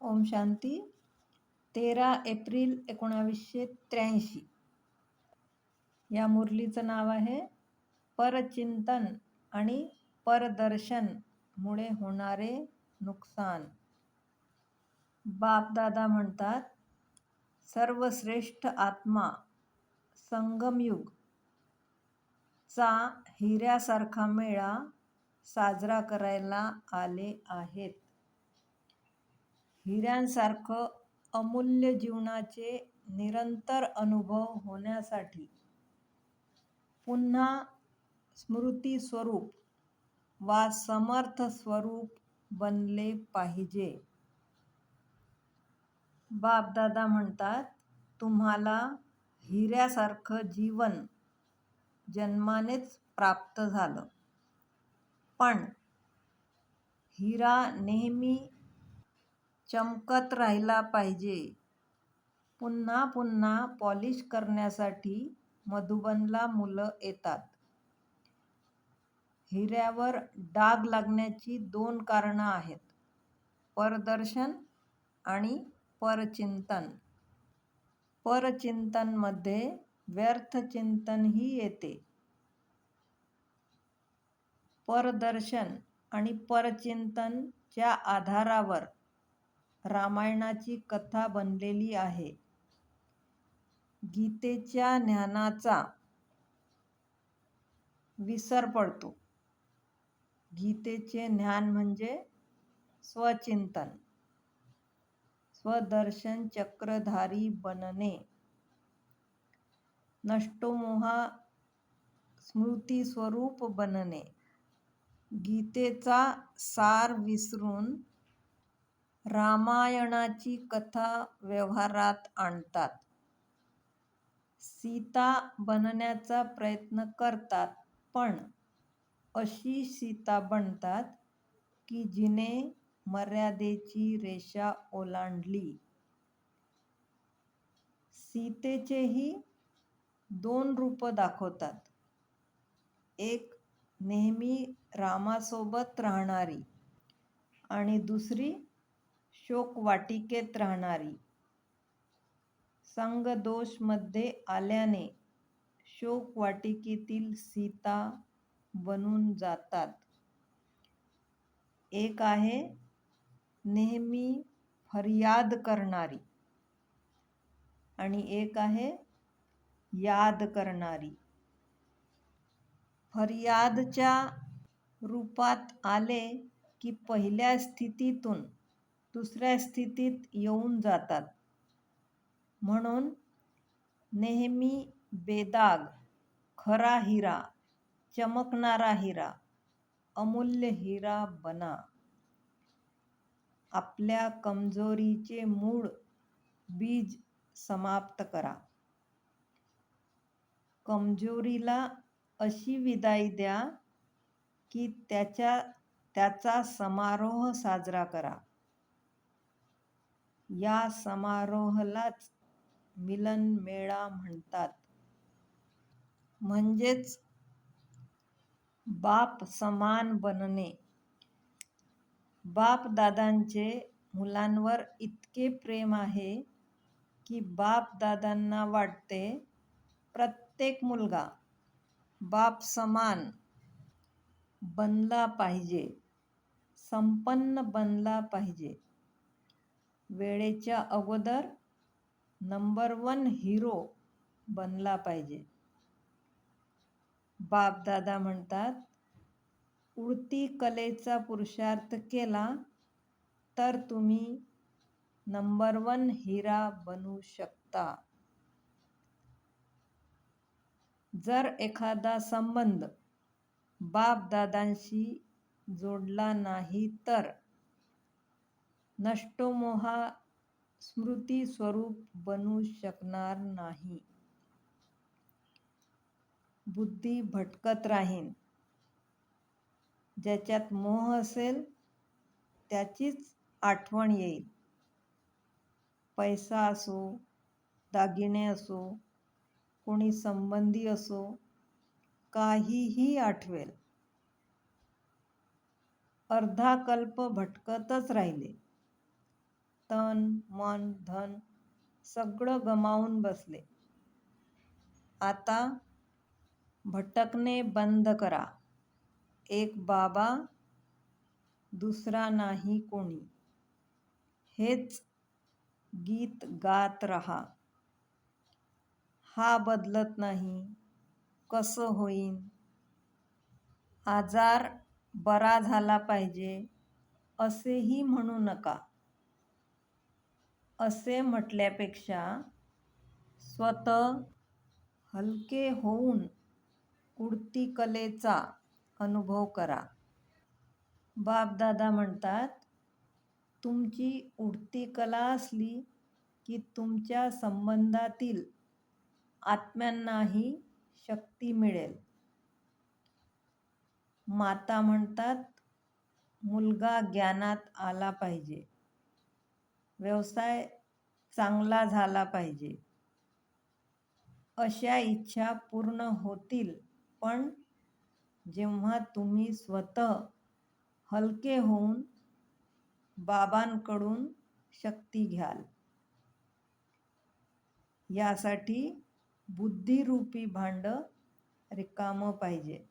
ओम शांती. तेरा एप्रिल एकोणावीसशे त्र्याऐंशी. या मुरलीचं नाव आहे परचिंतन आणि परदर्शनमुळे होणारे नुकसान. बापदादा म्हणतात सर्वश्रेष्ठ आत्मा संगमयुग चा हिऱ्यासारखा मेळा साजरा करायला आले आहेत. हिऱ्यांसारखं अमूल्य जीवनाचे निरंतर अनुभव होण्यासाठी पुन्हा स्मृती स्वरूप वा समर्थ स्वरूप बनले पाहिजे. बापदादा म्हणतात तुम्हाला हिऱ्यासारखं जीवन जन्मानेच प्राप्त झालं. पण हिरा नेहमी चमकत राहिला पाहिजे. पुन्हा पुन्हा पॉलिश करण्यासाठी मधुबनला मुलं येतात. हिऱ्यावर डाग लागण्याची दोन कारणं आहेत. परदर्शन आणि परचिंतन. परचिंतनमध्ये व्यर्थ चिंतनही येते. परदर्शन आणि परचिंतनच्या आधारावर रामायणाची कथा बनलेली आहे. गीतेच्या ज्ञानाचा विसर पडतो. गीतेचे ज्ञान म्हणजे स्वचिंतन स्वदर्शन चक्रधारी बनणे नष्टोमोहा स्मृती स्वरूप बनणे. गीतेचा सार विसरून रामायणाची कथा व्यवहारात आणतात. सीता बनण्याचा प्रयत्न करतात पण अशी सीता बनतात की जिने मर्यादेची रेषा ओलांडली. सीतेचेही दोन रूप दाखवतात. एक नेहमी रामासोबत राहणारी आणि दुसरी शोकवाटिकेत राहणारी. संगदोषमध्ये आल्याने शोकवाटिकेतील सीता बनून जातात. एक आहे नेहमी फरियाद करणारी आणि एक आहे याद करणारी. फरियादच्या रूपात आले की पहिल्या स्थितीतून दुसऱ्या स्थितीत येऊन जातात. म्हणून नेहमी बेदाग खरा हिरा चमकणारा हिरा अमूल्य हिरा बना. आपल्या कमजोरीचे मूळ बीज समाप्त करा. कमजोरीला अशी विदाई द्या की त्याच्या त्याचा समारोह साजरा करा. या समारोहलाच मिलन मेळा म्हणतात. म्हणजेच बाप समान बनणे. बाप दादांचे मुलांवर इतके प्रेम आहे की बाप दादांना वाटते प्रत्येक मुलगा बाप समान बनला पाहिजे संपन्न बनला पाहिजे. वेळेच्या अगोदर नंबर वन हिरो बनला पाहिजे. बापदादा म्हणतात उडती कलेचा पुरुषार्थ केला तर तुम्ही नंबर वन हिरा बनू शकता. जर एखादा संबंध बापदादांशी जोडला नाही तर नष्टोमोहा स्मृती स्वरूप बनू शकणार नाही. बुद्धी भटकत राहीन. ज्याच्यात मोह असेल त्याचीच आठवण येईल. पैसा असो दागिने असो कोणी संबंधी असो काहीही आठवेल. अर्धा कल्प भटकतच राहिले. तन मन धन सगळं गमावून बसले. आता भटकणे बंद करा. एक बाबा दुसरा नाही कोणी. हेच गीत गात रहा. हा बदलत नाही कसं होईन? आजार बरा झाला पाहिजे असेही म्हणू नका. असे म्हटल्यापेक्षा स्वतः हलके होऊन उडती कलेचा अनुभव करा. बापदादा म्हणतात तुमची उडती कला असली की तुमच्या संबंधातील आत्म्यांनाही शक्ती मिळेल. माता म्हणतात मुलगा ज्ञानात आला पाहिजे. व्यवसाय चांगला झाला पाहिजे. अशा इच्छा पूर्ण होतील पण जेव्हा तुम्ही स्वतः हलके होऊन बाबांकडून शक्ती घ्याल. यासाठी बुद्धिरूपी भांड रिकामं पाहिजे.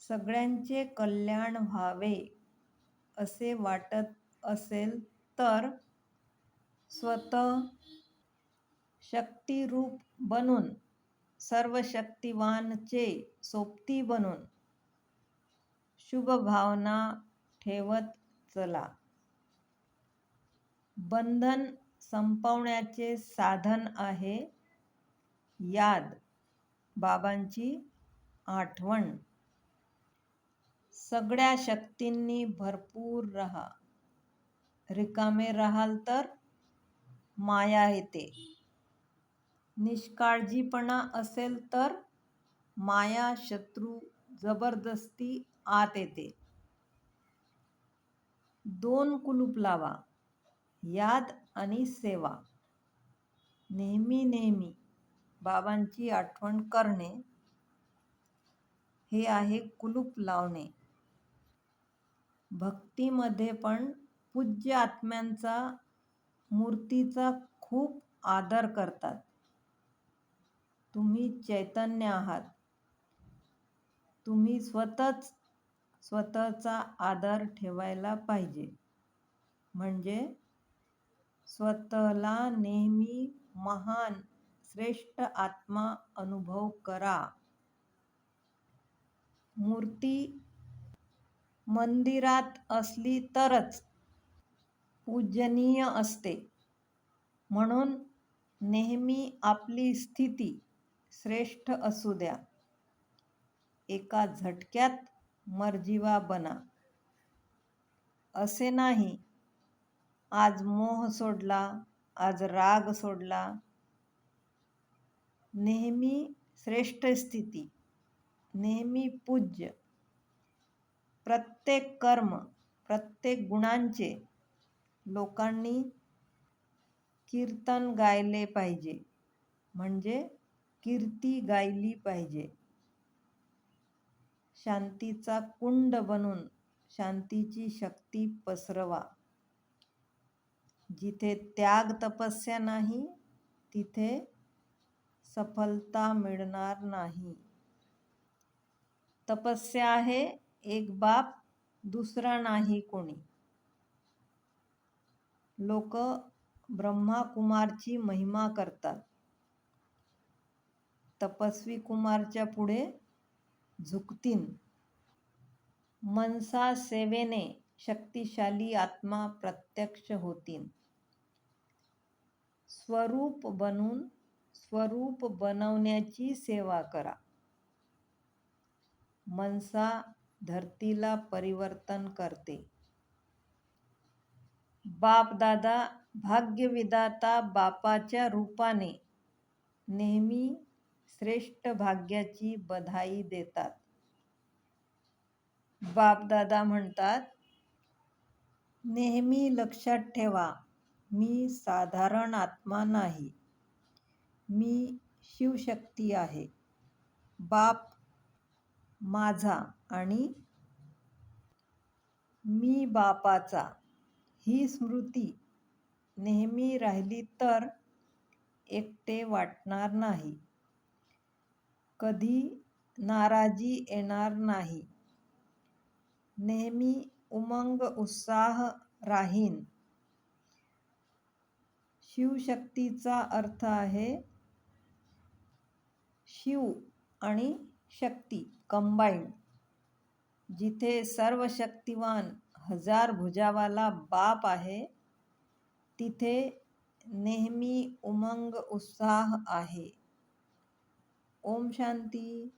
सगळ्यांचे कल्याण व्हावे असे वाटत असेल तर स्वतः शक्तिरूप बनून सर्वशक्तिवानचे सोबती बनून शुभभावना ठेवत चला. बंधन संपवण्याचे साधन आहे याद बाबांची आठवण. सगळ्या शक्तींनी भरपूर रहा. रिकामे राहाल तर माया येते. निष्काळजीपणा असेल तर माया शत्रू जबरदस्ती आत येते. दोन कुलूप लावा याद आणि सेवा. नेहमी नेहमी बाबांची आठवण करणे हे आहे कुलूप लावणे. भक्तीमध्ये पण पूज्य आत्म्यांचा मूर्तीचा खूप आदर करतात. तुम्ही चैतन्य आहात. तुम्ही स्वतःच स्वतःचा आदर ठेवायला पाहिजे. म्हणजे स्वतःला नेहमी महान श्रेष्ठ आत्मा अनुभव करा. मूर्ती मंदिरात असली तरच पूजनीय असते. म्हणून नेहमी आपली स्थिती श्रेष्ठ असू द्या. एका झटक्यात मर्जिवा बना. असे नाही. आज मोह सोडला आज राग सोडला. नेहमी श्रेष्ठ स्थिती नेहमी पूज्य. प्रत्येक कर्म प्रत्येक गुणांचे लोकांनी कीर्तन गायले पाहिजे. म्हणजे कीर्ती गायली पाहिजे. शांतीचा कुंड बनून शांतीची शक्ती पसरवा. जिथे त्याग तपस्या नाही तिथे सफलता मिळणार नाही. तपस्या आहे एक बाप दुसरा नाही कोणी. लोक ब्रह्माकुमारची महिमा करतात. तपस्वी कुमारच्या पुढे झुकतीन. मनसा सेवेने शक्तिशाली आत्मा प्रत्यक्ष होतीन. स्वरूप बनून स्वरूप बनवण्याची सेवा करा. मनसा धरतीला परिवर्तन करते. बापदादा भाग्यविधाता बापाच्या रूपाने नेहमी श्रेष्ठ भाग्याची बधाई देतात. बापदादा म्हणतात नेहमी लक्षात ठेवा मी साधारण आत्मा नाही मी शिवशक्ती आहे. बाप माझा आणि मी बापाचा ही स्मृती नेहमी राहिली तर एकटे वाटणार नाही. कधी नाराजी येणार नाही. नेहमी उमंग उत्साह राहीन. शिवशक्तीचा अर्थ आहे शिव आणि शक्ती कंबाईंड जिथे सर्व शक्तिवान हजार भुजावाला बाप आहे. तिथे नेहमी उमंग उत्साह आहे. ओम शांती.